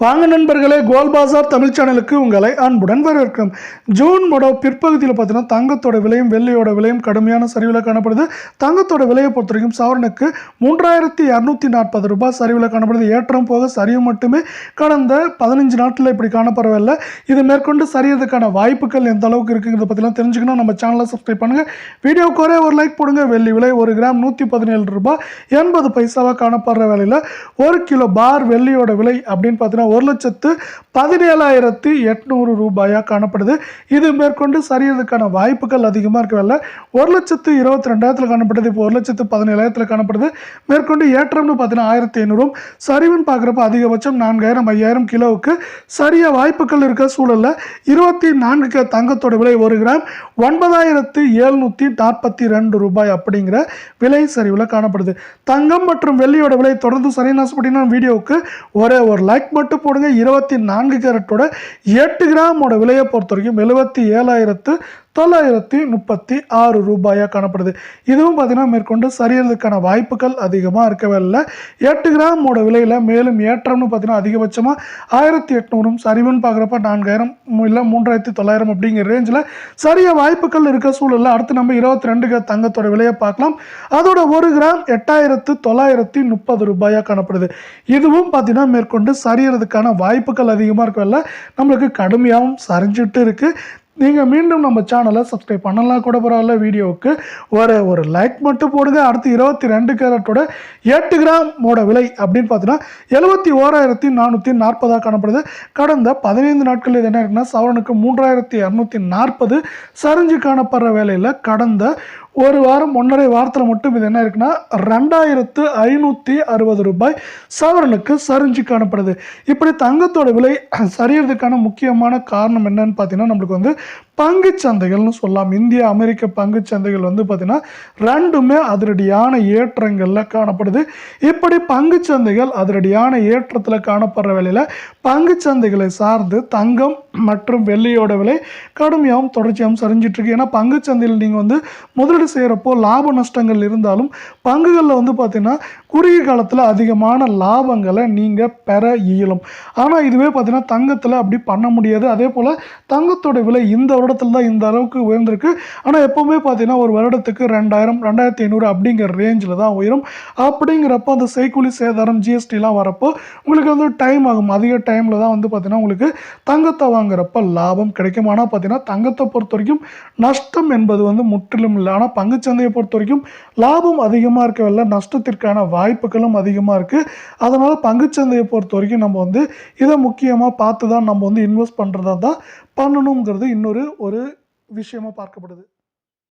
வாங்க நண்பர்களே கோல் பாசார் தமிழ் சேனலுக்கு உங்களை அன்புடன் வரவேற்கிறோம். ஜூன் மொட பிற்பகுதியில் பார்த்தீங்கன்னா தங்கத்தோட விலையும் வெள்ளியோட விலையும் கடுமையான சரிவில் காணப்படுது. தங்கத்தோட விலையை பொறுத்த வரைக்கும் சவரனுக்கு மூன்றாயிரத்தி இரநூத்தி நாற்பது ரூபாய் சரிவில் காணப்படுது. ஏற்றம் போக சரியும் மட்டுமே கடந்த பதினஞ்சு நாட்டில் இப்படி காணப்படவில்லை. இது மேற்கொண்டு சரியறதுக்கான வாய்ப்புகள் எந்த அளவுக்கு இருக்குங்கிறத பற்றிலாம் தெரிஞ்சுக்கணும். நம்ம சேனலை சப்ஸ்கிரைப் பண்ணுங்கள் வீடியோக்கு ஒரே ஒரு லைக் போடுங்க. வெள்ளி விலை ஒரு கிராம் நூற்றி பதினேழு ரூபாய் எண்பது பைசாவாக காணப்படுற வேலையில் ஒரு கிலோ பார் வெள்ளியோட விலை அப்படின்னு பார்த்தீங்கன்னா ஒரு லட்சத்து பதினேழாயிரத்தி எட்நூறு ரூபாயாக காணப்படுது. இது மேற்கொண்டு சரியறதுக்கான வாய்ப்புகள் அதிகமாக இருக்கவில்ல ஒரு லட்சத்து இருபத்தி ரெண்டாயிரத்தில் காணப்படுது. இப்போ ஒரு லட்சத்து பதினேழாயிரத்தில் காணப்படுது. மேற்கொண்டு ஏற்றம்னு பார்த்தீங்கன்னா ஆயிரத்தி ஐநூறும் சரிவுன்னு பார்க்குறப்ப அதிகபட்சம் நான்காயிரம் ஐயாயிரம் கிலோவுக்கு சரிய வாய்ப்புகள் இருக்க சூழலில். இருபத்தி நான்கு தங்கத்தோட விலை ஒரு கிராம் ஒன்பதாயிரத்து எழுநூற்றி நாற்பத்தி ரெண்டு ரூபாய் அப்படிங்கிற விலை சரிவில் காணப்படுது. தங்கம் மற்றும் வெள்ளியோட விலை தொடர்ந்து சரியான வீடியோவுக்கு ஒரே ஒரு லைக் மட்டும் போடுங்க. இருபத்தி நான்கு கேரட்டோட எட்டு கிராமோட விலையை பொறுத்த வரைக்கும் எழுபத்தி ஏழாயிரத்து தொள்ளாயிரத்தி முப்பத்தி ஆறு ரூபாயாக காணப்படுது. இதுவும் பார்த்தீங்கன்னா மேற்கொண்டு சரியறதுக்கான வாய்ப்புகள் அதிகமாக இருக்கவே இல்லை. எட்டு கிராமோட விலையில் மேலும் ஏற்றம்னு பார்த்தீங்கன்னா அதிகபட்சமாக ஆயிரத்தி எட்நூறும் சரிவுன்னு பார்க்குறப்ப நான்காயிரம் இல்லை மூன்றாயிரத்தி தொள்ளாயிரம் அப்படிங்கிற ரேஞ்சில் சரிய வாய்ப்புகள் இருக்க சூழலில் அடுத்து நம்ம இருபத்தி ரெண்டு தங்கத்தோட விலையை பார்க்கலாம். அதோட ஒரு கிராம் எட்டாயிரத்து தொள்ளாயிரத்தி முப்பது ரூபாயாக காணப்படுது. இதுவும் பார்த்தீங்கன்னா மேற்கொண்டு சரியறதுக்கான வாய்ப்புகள் அதிகமாக இருக்கவில்லை நம்மளுக்கு கடுமையாகவும் சரிஞ்சிட்டு இருக்குது நீங்கள் மீண்டும் நம்ம சேனலை சப்ஸ்கிரைப் பண்ணலாம் கூட பரவாயில்ல. வீடியோவுக்கு ஒரு ஒரு லைக் மட்டும் போடுங்க. அடுத்து இருபத்தி ரெண்டு கேரட்டோட எட்டு கிராமோட விலை அப்படின்னு பார்த்தீங்கன்னா எழுபத்தி ஓராயிரத்தி நானூற்றி நாற்பதாக காணப்படுது. கடந்த பதினைந்து நாட்களில் இது என்ன இருக்குன்னா சவரனுக்கு மூன்றாயிரத்தி இரநூத்தி நாற்பது சரிஞ்சு காணப்படுற வேலையில் கடந்த ஒரு வாரம் ஒன்றரை வாரத்தில் மட்டும் இது என்ன இருக்குன்னா ரெண்டாயிரத்து ஐநூற்றி அறுபது ரூபாய் சவரனுக்கு சரிஞ்சு காணப்படுது. இப்படி தங்கத்தோட விலை சரியறதுக்கான முக்கியமான காரணம் என்னன்னு பார்த்தீங்கன்னா நம்மளுக்கு வந்து பங்குச் சந்தைகள்னு சொல்லலாம். இந்திய அமெரிக்க பங்குச் சந்தைகள் வந்து பார்த்திங்கன்னா ரெண்டுமே அதிரடியான ஏற்றங்களில் காணப்படுது. இப்படி பங்குச் சந்தைகள் அதிரடியான ஏற்றத்தில் காணப்படுற வேலையில் பங்குச் சந்தைகளை சார்ந்து தங்கம் மற்றும் வெள்ளியோட விலை கடுமையாகவும் தொடர்ச்சியாகவும் சரிஞ்சிட்ருக்கு ஏன்னா பங்குச் சந்தையில் நீங்கள் வந்து முதலீடு செய்கிறப்போ லாப நஷ்டங்கள் இருந்தாலும் பங்குகளில் வந்து பார்த்திங்கன்னா குறுகிய காலத்தில் அதிகமான லாபங்களை நீங்கள் பெற இயலும். ஆனால் இதுவே பார்த்தீங்கன்னா தங்கத்தில் அப்படி பண்ண முடியாது. அதே போல் தங்கத்தோட விலை இந்த வருடத்தில் தான் இந்த அளவுக்கு உயர்ந்திருக்கு. ஆனால் எப்போவுமே பார்த்தீங்கன்னா ஒரு வருடத்துக்கு ரெண்டாயிரம் ரெண்டாயிரத்தி ஐநூறு அப்படிங்கிற ரேஞ்சில் தான் உயரும். அப்படிங்கிறப்போ அந்த செய்கூலி சேதாரம் ஜிஎஸ்டிலாம் வரப்போ உங்களுக்கு வந்து டைம் ஆகும். அதிக டைமில் தான் வந்து பார்த்தீங்கன்னா உங்களுக்கு தங்கத்தை வாங்குறப்ப லாபம் கிடைக்கும். ஆனால் பார்த்தீங்கன்னா தங்கத்தை பொறுத்த வரைக்கும் நஷ்டம் என்பது வந்து முற்றிலும் இல்லை. ஆனால் பங்குச்சந்தையை பொறுத்த வரைக்கும் லாபம் அதிகமாக இருக்கவில்லை நஷ்டத்திற்கான வாய்ப்புகளும் அதிகமாக இருக்குது அதனால் பங்குச்சந்தையை பொறுத்த வரைக்கும் நம்ம வந்து இதை முக்கியமாக பார்த்து தான் நம்ம வந்து இன்வெஸ்ட் பண்ணுறதா தான் பண்ணணுங்கிறது இன்னொரு ஒரு விஷயமா பார்க்கப்படுது.